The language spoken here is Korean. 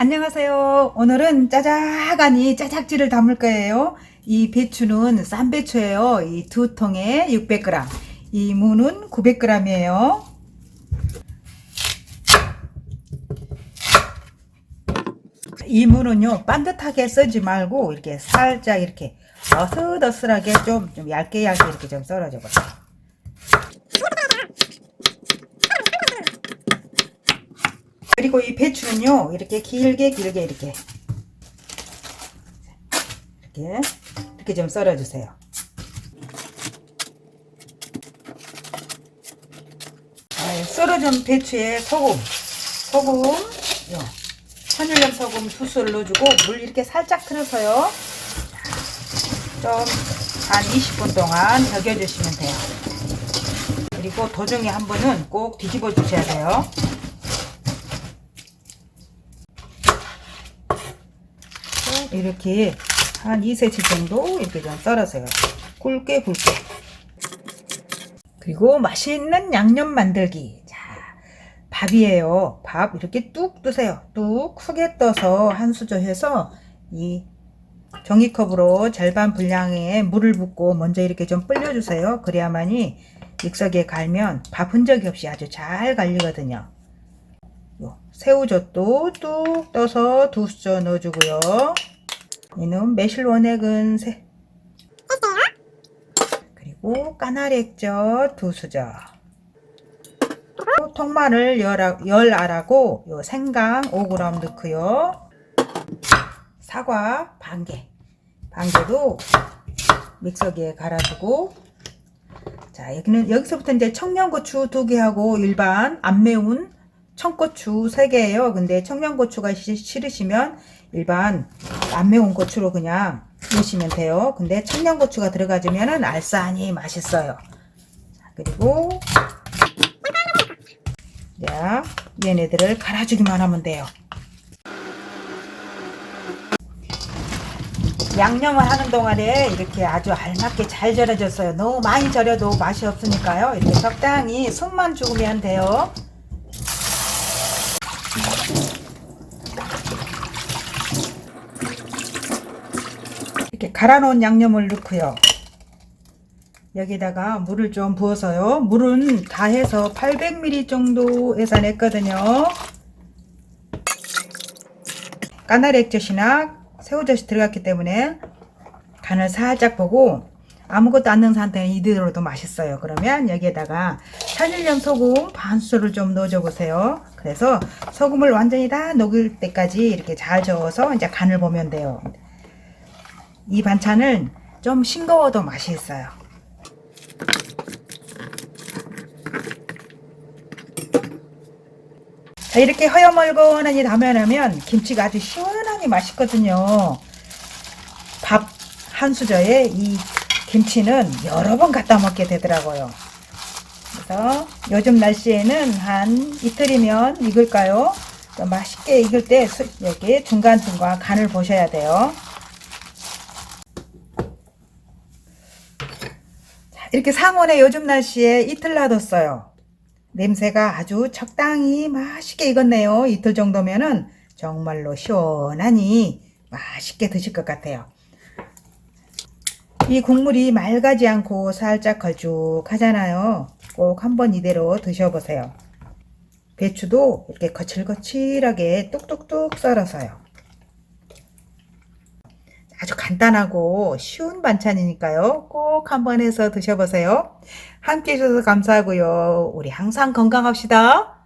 안녕하세요. 오늘은 짜작하니 짜작지를 담을 거예요. 이 배추는 싼 배추예요. 이 두 통에 600g. 이 무는 900g이에요. 이 무는요, 반듯하게 쓰지 말고, 이렇게 살짝 이렇게 어슬어슬하게 좀, 좀 얇게 얇게 이렇게 좀 썰어줘 보세요. 그리고 이 배추는요 이렇게 길게 길게 이렇게 이렇게 이렇게 좀 썰어 주세요. 썰어준 배추에 소금, 소금, 요, 천일염 소금 두 술 넣어주고 물 이렇게 살짝 틀어서요. 좀 한 20분 동안 적여주시면 돼요. 그리고 도중에 한 번은 꼭 뒤집어 주셔야 돼요. 이렇게 한 2cm 정도 이렇게 좀 썰어서요. 굵게 굵게. 그리고 맛있는 양념 만들기. 자, 밥이에요. 밥 이렇게 뚝 뜨세요. 뚝 크게 떠서 한 수저 해서 이 종이컵으로 절반 분량의 물을 붓고 먼저 이렇게 좀 불려주세요. 그래야만이 믹서기에 갈면 밥 흔적이 없이 아주 잘 갈리거든요. 요 새우젓도 뚝 떠서 두 수저 넣어주고요. 이는 매실 원액은 세. 그리고 까나리 액젓 두 수저. 통마늘 열, 아- 열 알하고 요 생강 5g 넣고요. 사과 반 개. 반 개도 믹서기에 갈아주고. 자 여기는 여기서부터 이제 청양고추 두 개하고 일반 안 매운 청고추 세 개예요. 근데 청양고추가 시- 싫으시면 일반 안 매운 고추로 그냥 넣으시면 돼요. 근데 청양고추가 들어가주면은 알싸하니 맛있어요. 자, 그리고 자 얘네들을 갈아주기만 하면 돼요. 양념을 하는 동안에 이렇게 아주 알맞게 잘 절여졌어요. 너무 많이 절여도 맛이 없으니까요. 이렇게 적당히 숨만 죽으면 돼요. 이렇게 갈아 놓은 양념을 넣고요. 여기다가 물을 좀 부어서요. 물은 다 해서 800ml 정도 예산했거든요. 까나리 액젓이나 새우젓이 들어갔기 때문에 간을 살짝 보고 아무것도 안 넣은 상태는 이대로도 맛있어요. 그러면 여기에다가 천일염 소금 반 수를 좀 넣어줘 보세요. 그래서 소금을 완전히 다 녹을 때까지 이렇게 잘 저어서 이제 간을 보면 돼요. 이 반찬은 좀 싱거워도 맛이 있어요. 자, 이렇게 허여멀건하니 담아내면 김치가 아주 시원하니 맛있거든요. 밥 한 수저에 이 김치는 여러 번 갖다 먹게 되더라고요. 그래서 요즘 날씨에는 한 이틀이면 익을까요? 또 맛있게 익을 때 수- 여기 중간중간 간을 보셔야 돼요. 이렇게 상온에 요즘 날씨에 이틀 놔뒀어요. 냄새가 아주 적당히 맛있게 익었네요. 이틀 정도면은 정말로 시원하니 맛있게 드실 것 같아요. 이 국물이 맑아지 않고 살짝 걸쭉하잖아요. 꼭 한번 이대로 드셔보세요. 배추도 이렇게 거칠거칠하게 뚝뚝뚝 썰어서요. 아주 간단하고 쉬운 반찬이니까요. 꼭 한번 해서 드셔보세요. 함께 해주셔서 감사하고요. 우리 항상 건강합시다.